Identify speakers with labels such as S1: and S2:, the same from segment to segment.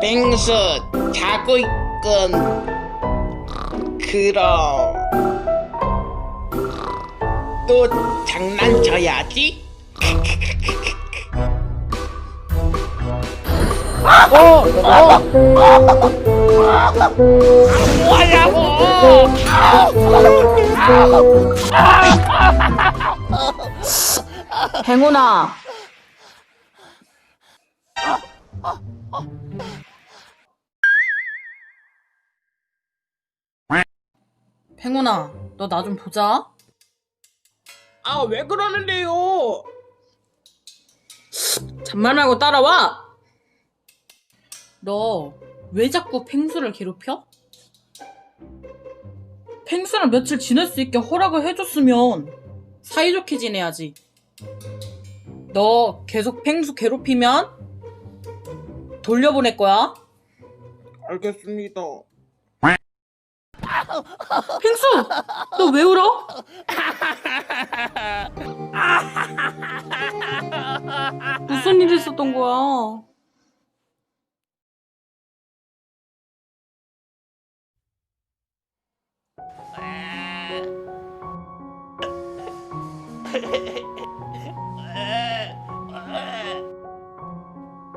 S1: 빙수 자고 있군. 그럼 또 장난쳐야지.
S2: 행운아. 행운아, 너 나 좀 보자.
S1: 아 왜 그러는데요?
S2: 잔말 말고 따라와. 너 왜 자꾸 펭수를 괴롭혀? 펭수랑 며칠 지낼 수 있게 허락을 해줬으면 사이좋게 지내야지. 너 계속 펭수 괴롭히면 돌려보낼 거야.
S1: 알겠습니다.
S2: 펭수! 너 왜 울어? 무슨 일 있었던 거야?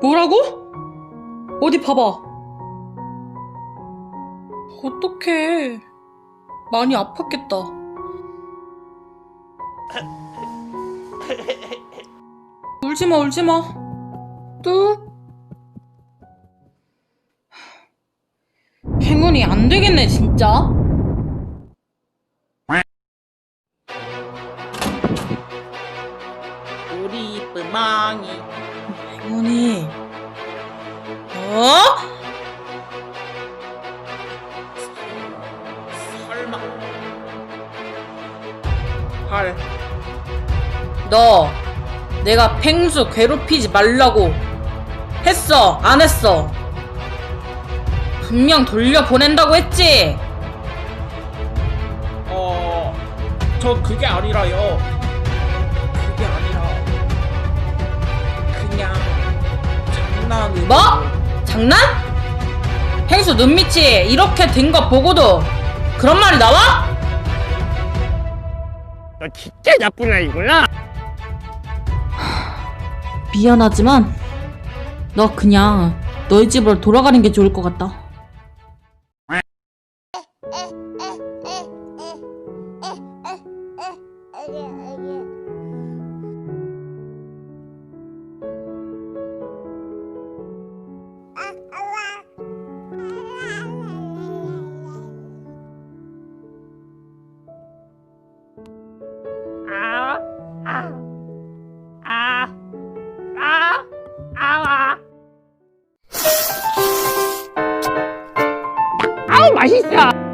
S2: 뭐라고? 어디 봐봐. 어떡해. 많이 아팠겠다. 울지 마, 울지마. 또? 행운이 안 되겠네, 진짜.
S1: 우리 이쁜 망이
S2: 행운이. 어?
S1: 헐
S2: 너, 내가 펭수 괴롭히지 말라고 했어, 안 했어? 분명 돌려보낸다고 했지?
S1: 어, 저 그게 아니라요. 그게 아니라 그냥 장난으로.
S2: 뭐? 장난? 펭수 눈밑이 이렇게 된 거 보고도 그런 말이 나와?
S3: 너 진짜 나쁜 아이구나.
S2: 미안하지만 너 그냥 너희 집으로 돌아가는 게 좋을 것 같다.
S3: 아우 맛있어.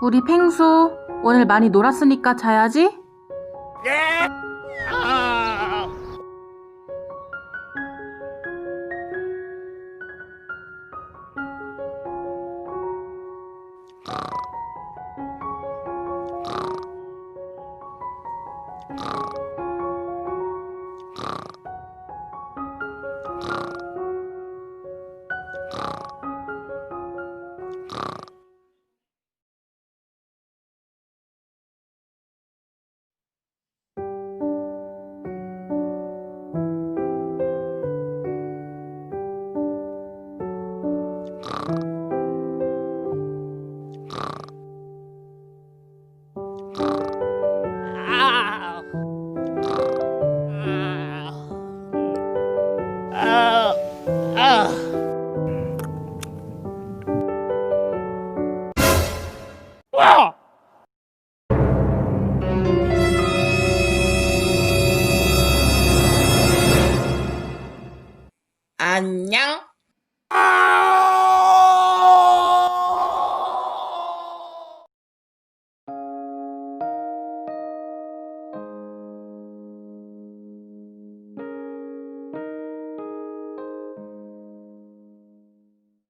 S2: 우리 펭수 오늘 많이 놀았으니까 자야지.
S3: 예. 아.